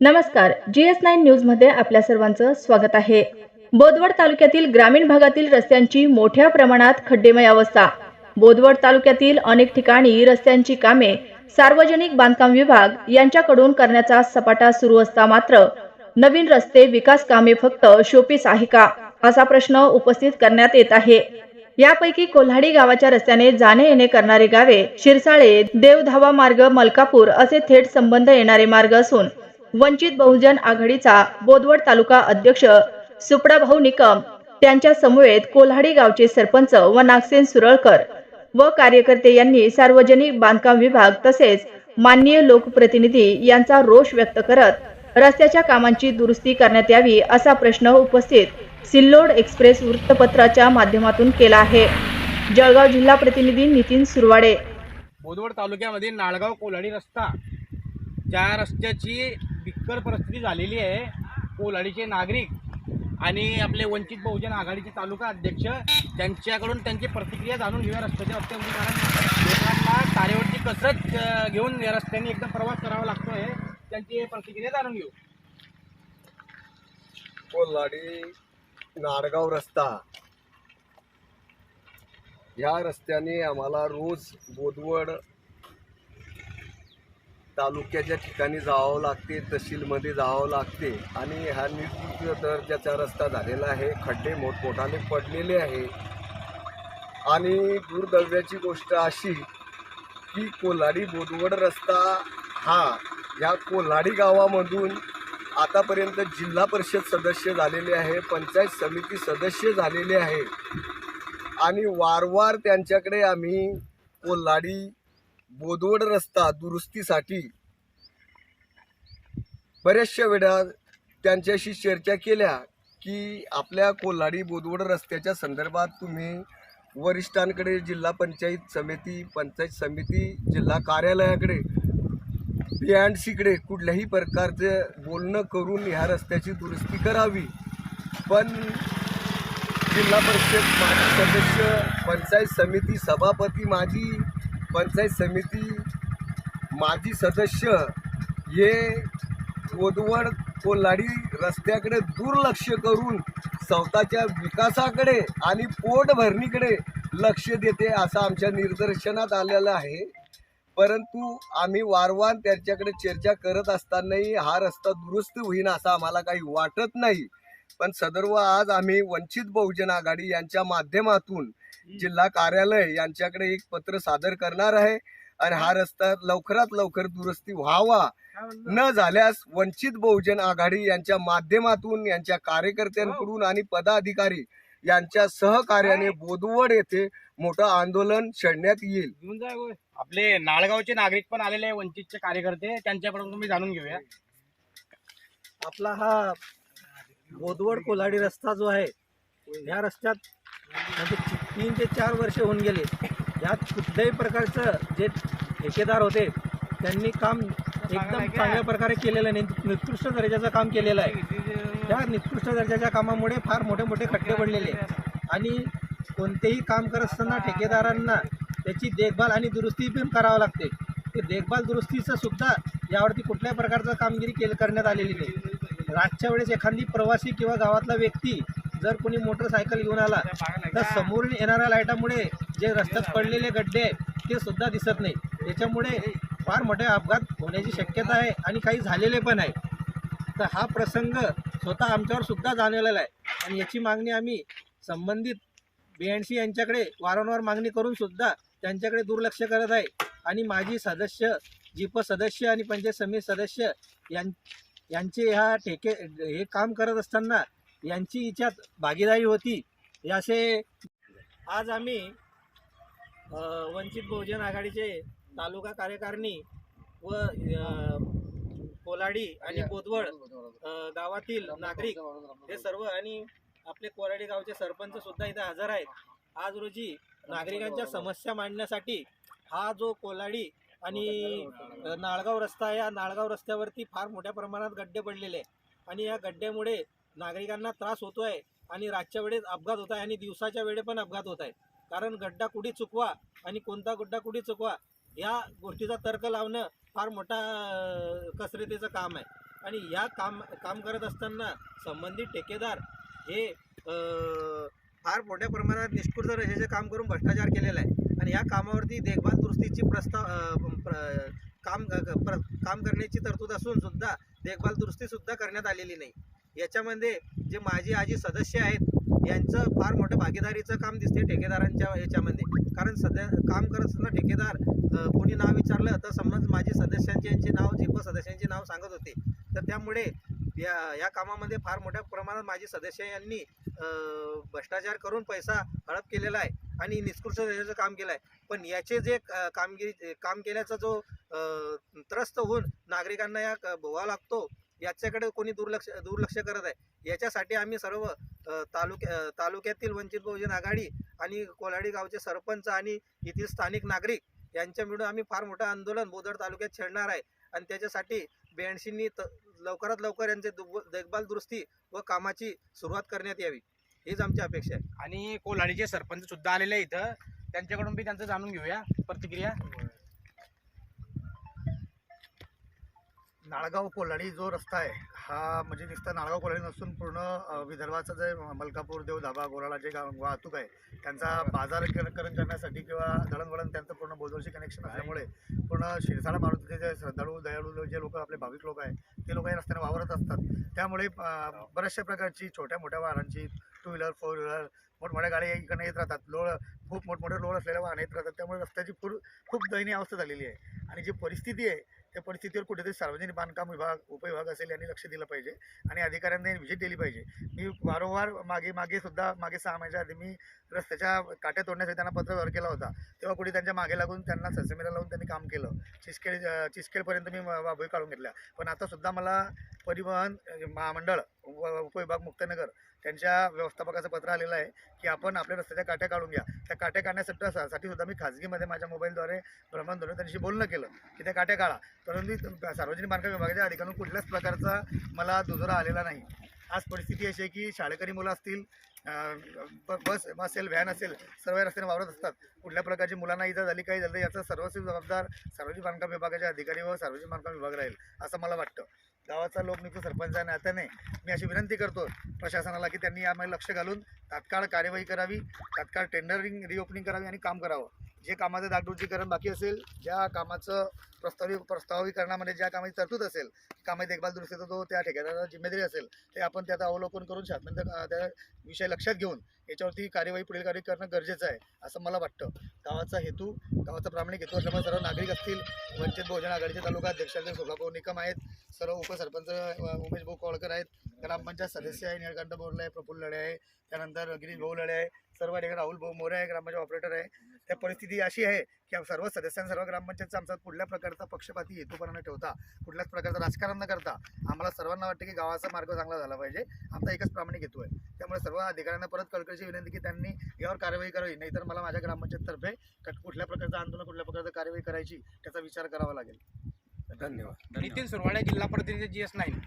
नमस्कार G S nine न्यूजमध्ये आपल्या सर्वांचं स्वागत आहे. बोदवड तालुक्यातील ग्रामीण भागातील रस्त्यांची मोठ्या प्रमाणात खड्डेमय अवस्था. बोदवड तालुक्यातील अनेक ठिकाणी रस्त्यांची कामे सार्वजनिक बांधकाम विभाग यांच्याकडून करण्याचा सपाटा सुरू असता मात्र नवीन रस्ते विकास कामे फक्त शोपीस आहे का? असा प्रश्न उपस्थित करण्यात येत आहे. यापैकी कोल्हाडी गावाच्या रस्त्याने जाणे येणे करणारे गावे शिरसाळे देवधावा मार्ग मलकापूर असे थेट संबंध येणारे मार्ग असून वंचित बहुजन आघाडीचा बोदवड तालुका अध्यक्ष सुपडाभाऊ निकम त्यांच्या समवेत कोल्हाडी गावचे सरपंच व नागसेन सुरळकर व कार्यकर्ते यांनी सार्वजनिक बांधकाम विभाग तसेच माननीय लोकप्रतिनिधी यांचा रोष व्यक्त करत रस्त्याच्या कामांची दुरुस्ती करण्यात यावी असा प्रश्न उपस्थित सिल्लोड एक्सप्रेस वृत्तपत्राच्या माध्यमातून केला आहे. जळगाव जिल्हा प्रतिनिधी नितीन सुरवाडे. बोदवड तालुक्यामध्ये नाळगाव कोल्हाडी रस्ता ज्या रस्त्याची बिक्कर परिस्थिती झालेली आहे. कोलाडीचे नागरिक आणि आपले वंचित बहुजन आघाडीचे तालुका अध्यक्ष त्यांच्याकडून त्यांची प्रतिक्रिया जाणून घेऊया रस्त्याच्या रस्त्यावरती कारण लोकांना तारेवरची कसरत घेऊन या रस्त्याने एकदम प्रवास करावा लागतोय. त्यांची प्रतिक्रिया जाणून घेऊ. कोल्हाडी नाडगाव रस्ता. ह्या रस्त्याने आम्हाला रोज बोदवड तालुक्याच्या ठिकाणी जावं लागते तहसीलमध्ये जावं लागते. आणि हा निकृष्ट दर्जाचा रस्ता झालेला आहे खड्डे मोठमोठाने पडलेले आहे. आणि दुर्दैवाची गोष्ट अशी की कोल्हाडी बोदवड रस्ता हा या कोल्हाडी गावामधून आतापर्यंत जिल्हा परिषद सदस्य झालेले आहे पंचायत समिती सदस्य झालेले आहे. आणि वारंवार त्यांच्याकडे आम्ही कोल्हाडी बोदवड रस्ता दुरुस्तीसाठी बऱ्याचशा वेळा त्यांच्याशी चर्चा केल्या की आपल्या कोल्हाडी बोदवड रस्त्याच्या संदर्भात तुम्ही वरिष्ठांकडे जिल्हा पंचायत समिती पंचायत समिती जिल्हा कार्यालयाकडे पी अँड सीकडे कुठल्याही प्रकारचं बोलणं करून ह्या रस्त्याची दुरुस्ती करावी. पण जिल्हा परिषद माजी सदस्य पंचायत समिती सभापती माजी पंचायत समिती माजी सदस्य हे कोदवड कोल्हाडी रस्त्याकडे दुर्लक्ष करून स्वतःच्या विकासाकडे आणि पोटभरणीकडे लक्ष देते असं आमच्या निदर्शनात आलेलं आहे. परंतु आम्ही वारंवार त्यांच्याकडे चर्चा करत असतानाही हा रस्ता दुरुस्त होईन असं आम्हाला काही वाटत नाही. पण सदर्व आज आम्ही वंचित बहुजन आघाडी यांच्या माध्यमातून जिल्हा कार्यालय यांच्याकडे एक पत्र सादर करणार आहे. आणि हा रस्ता लवकरात लवकर दुरुस्ती व्हावा. न झाल्यास वंचित बहुजन आघाडी यांच्या माध्यमातून यांच्या कार्यकर्त्यांकडून आणि पदाधिकारी यांच्या सहकार्याने बोदवड येथे मोठं आंदोलन छेडण्यात येईल. आपले नाळगावचे नागरिक पण आलेले आहे वंचितचे कार्यकर्ते. त्यांच्याकडून तुम्ही जाणून घेऊया. आपला हा बोदवड कोल्हाडी रस्ता जो आहे या रस्त्यात म्हणजे तीन ते चार वर्ष होऊन गेले. यात कुठल्याही प्रकारचं जे ठेकेदार होते त्यांनी काम एकदम चांगल्या प्रकारे केलेलं नाही. निकृष्ट दर्जाचं काम केलेलं आहे. त्या निकृष्ट दर्जाच्या कामामुळे फार मोठे मोठे खड्डे पडलेले. आणि कोणतेही काम करत असताना ठेकेदारांना त्याची देखभाल आणि दुरुस्ती पण करावं लागते. ते देखभाल दुरुस्तीचं सुद्धा यावरती कुठल्याही प्रकारचं कामगिरी केलं करण्यात आलेली नाही. रातच्या वेळेस एखादी प्रवासी किंवा गावातला व्यक्ती जर कोणी मोटरसायकल घेऊन आला तर समोरून येणाऱ्या लाईटामुळे जे रस्त्यात पडलेले गड्डे आहेत ते सुद्धा दिसत नाही. त्याच्यामुळे फार मोठे अपघात होण्याची शक्यता आहे आणि काही झालेले पण आहे. तर हा प्रसंग स्वतः आमच्यावर सुद्धा जाणवलेला आहे. आणि याची मागणी आम्ही संबंधित बी सी यांच्याकडे वारंवार मागणी करून सुद्धा त्यांच्याकडे दुर्लक्ष करत आहे. आणि माझी सदस्य जीप सदस्य आणि पंचायत समिती सदस्य यां यांचे ह्या ठेके हे काम करत असताना यांची याच्यात भागीदारी होती हे असे आज आम्ही वंचित बहुजन आघाडीचे तालुका कार्यकारिणी व कोलाडी आणि बोदवड गावातील नागरिक हे सर्व आणि आपले कोराडी गावचे सरपंच सुद्धा इथे हजर आहेत. आज रोजी नागरिकांच्या समस्या मांडण्यासाठी हा जो कोलाडी आणि नाळगाव रस्ता आहे, या नाळगाव रस्त्यावरती फार मोठ्या प्रमाणात गड्डे पडलेले आहे आणि या गड्ड्यामुळे नागरिकांना त्रास होतो आहे आणि रातच्या वेळेस अपघात होत आहे आणि दिवसाच्या वेळे पण अपघात होत आहे. कारण गड्डा कुठे चुकवा आणि कोणता गड्डा कुठे चुकवा या गोष्टीचा तर्क लावणं फार मोठा कसरतीचं काम आहे. आणि या काम काम करत असताना संबंधित ठेकेदार हे फार मोठ्या प्रमाणात निष्कृत रजेचे काम करून भ्रष्टाचार केलेला आहे. आणि या कामावरती देखभाल दुरुस्तीची प्रस्ताव प्र- काम प्र- काम करण्याची तरतूद असून सुद्धा देखभाल दुरुस्तीसुद्धा करण्यात आलेली नाही. याच्यामध्ये जे माझी आजी सदस्य आहेत यांचं फार मोठं भागीदारीचं काम दिसते ठेकेदारांच्या याच्यामध्ये. कारण सध्या काम करत असताना ठेकेदार कोणी नाव विचारलं तर समज माझी सदस्यांचे यांचे नाव झिप सदस्यांचे नाव सांगत होते. तर त्यामुळे या या कामामध्ये फार मोठ्या प्रमाणात माझे सदस्य यांनी भ्रष्टाचार करून पैसा हडप केलेला आहे आणि निष्कृष्ट दर्जाचं काम केलं आहे. पण याचे जे कामगिरी काम केल्याचा जो त्रस्त होऊन नागरिकांना या क- भोवा लागतो याच्याकडे कोणी दुर्लक्ष दुर्लक्ष करत आहे. याच्यासाठी आम्ही सर्व तालुक्या तालुक्यातील वंचित बहुजन आघाडी आणि कोलाडी गावचे सरपंच आणि येथील स्थानिक नागरिक यांच्या मिळून आम्ही फार मोठं आंदोलन बोदड तालुक्यात छेडणार आहे. आणि त्याच्यासाठी ब्याऐंशींनी त लवकरात लवकर यांचे दुब- देखभाल दुरुस्ती व कामाची सुरुवात करण्यात यावी. हीच आमची अपेक्षा आहे. आणि कोल्हाडीचे सरपंच सुद्धा आलेले आहे इथं त्यांच्याकडून बी त्यांचं जाणून घेऊया. प्रतिक्रिया. नाळगाव कोल्हाडी जो रस्ता आहे हा म्हणजे नुसता नाळगाव कोल्हाडी नसून पूर्ण विदर्भाचं जे मलकापूर देव धाबा गोराळा जे गाव वाहतूक आहे त्यांचा बाजारीकरण करण्यासाठी किंवा दळणवळण त्यांचं पूर्ण बोजवशी कनेक्शन असल्यामुळे पूर्ण शिरसाळा मारुतीचे जे श्रद्धाळू दयाळू जे लोक आपले भाविक लोक आहेत ते लोक या रस्त्याने वावरत असतात. त्यामुळे अ, बऱ्याचशा प्रकारची छोट्या मोठ्या वाहनांची टू व्हीलर फोर व्हीलर मोठमोठ्या गाड्या इकडे येत राहतात. लोळ खूप मोठमोठे लोळ असलेल्या वाहन येत राहतात. त्यामुळे रस्त्याची पूर खूप दयनीय अवस्था झालेली आहे. आणि जी परिस्थिती आहे त्या परिस्थितीवर कुठेतरी सार्वजनिक बांधकाम विभाग उपविभाग असेल यांनी लक्ष दिलं पाहिजे आणि अधिकाऱ्यांनी व्हिजिट दिली पाहिजे. मी वारंवार मागे मागे सुद्धा मागे सहा महिन्याच्या आधी मी रस्त्याच्या काट्या तोडण्यासाठी त्यांना पत्र केला होता. तेव्हा कुठे त्यांच्या मागे लागून त्यांना ससेमेला लावून त्यांनी काम केलं. चिसखेड अं, चिसखेडपर्यंत मी वाबोई काढून घेतल्या. पण आता सुद्धा मला परिवहन महामंडळ उपविभाग मुक्तनगर त्यांच्या व्यवस्थापकाचं पत्र आलेलं आहे की आपण आपल्या रस्त्याच्या काट्या काढून घ्या. त्या काट्या काढण्यासाठी साठी सुद्धा मी खाजगीमध्ये माझ्या मोबाईलद्वारे भ्रमणध्वनी त्यांच्याशी बोलणं केलं की त्या काट्या काढा. परंतु सार्वजनिक बांधकाम विभागाच्या अधिकाऱ्यांकडून कुठल्याच प्रकारचा मला दुजोरा आलेला नाही. आज परिस्थिती अशी आहे की शाळेकरी मुलं असतील ब- बस असेल व्हॅन असेल सर्व रस्त्याने वावरत असतात. कुठल्या प्रकारची मुलांना इजा झाली काही झालं याचं याचा सर्वस्वी जबाबदार सार्वजनिक बांधकाम विभागाच्या अधिकारी व सार्वजनिक बांधकाम विभाग राहील असं मला वाटतं. गावाचा लोकनियुक्त सरपंच नात्याने मी अशी विनंती करतो प्रशासनाला की त्यांनी यामध्ये लक्ष घालून तात्काळ कार्यवाही करावी तात्काळ टेंडरिंग रिओपनिंग करावी आणि काम करावं. जे कामाचं डागडुजीकरण बाकी असेल ज्या कामाचं प्रस्तावी प्रस्ताविकरणामध्ये ज्या कामाची तरतूद असेल कामाची देखभाल दुरुस्तीचा जो त्या ठेकेदाराला जिम्मेदारी असेल ते आपण त्याचं अवलोकन करून शासन त्या विषय लक्षात घेऊन याच्यावरती कार्यवाही पुढील कार्य करणं गरजेचं आहे असं मला वाटतं. गावाचा हेतू गावाचा प्रामाणिक हेतू असल्यामुळे सर्व नागरिक असतील वंचित बहुजन आघाडीचे तालुका अध्यक्षाचे सुभाभाऊ निकम आहेत सर्व उपसरपंच उमेश भाऊ कोळकर आहेत ग्रामपंचायत सदस्य आहे निळकंठ बोरले आहे प्रफुल्ल लढे आहे त्यानंतर गिरीश भाऊ लढे आहे सर्व ठिकाणी राहुल भाऊ मोरे आहे ग्रामपंचायत ऑपरेटर आहे त्या परिस्थिती अशी आहे की सर्व सदस्यांनी सर्व ग्रामपंचायतचा आमचा कुठल्या प्रकारचा पक्षपाती हेतूपणा न ठेवता कुठल्याच प्रकारचं राजकारण न करता आम्हाला सर्वांना वाटतं की गावाचा मार्ग चांगला झाला पाहिजे. आमचा एकच प्रामाणिक हेतू आहे. त्यामुळे सर्व अधिकाऱ्यांना परत कळकळीची विनंती की त्यांनी यावर कारवाई करावी. नाहीतर मला माझ्या ग्रामपंचायततर्फे कुठल्या प्रकारचं आंदोलन कुठल्या प्रकारचं कारवाई करायची त्याचा विचार करावा लागेल. धन्यवाद. नितीन सुरवाडे जिल्हा प्रतिनिधी जी एस नाईन.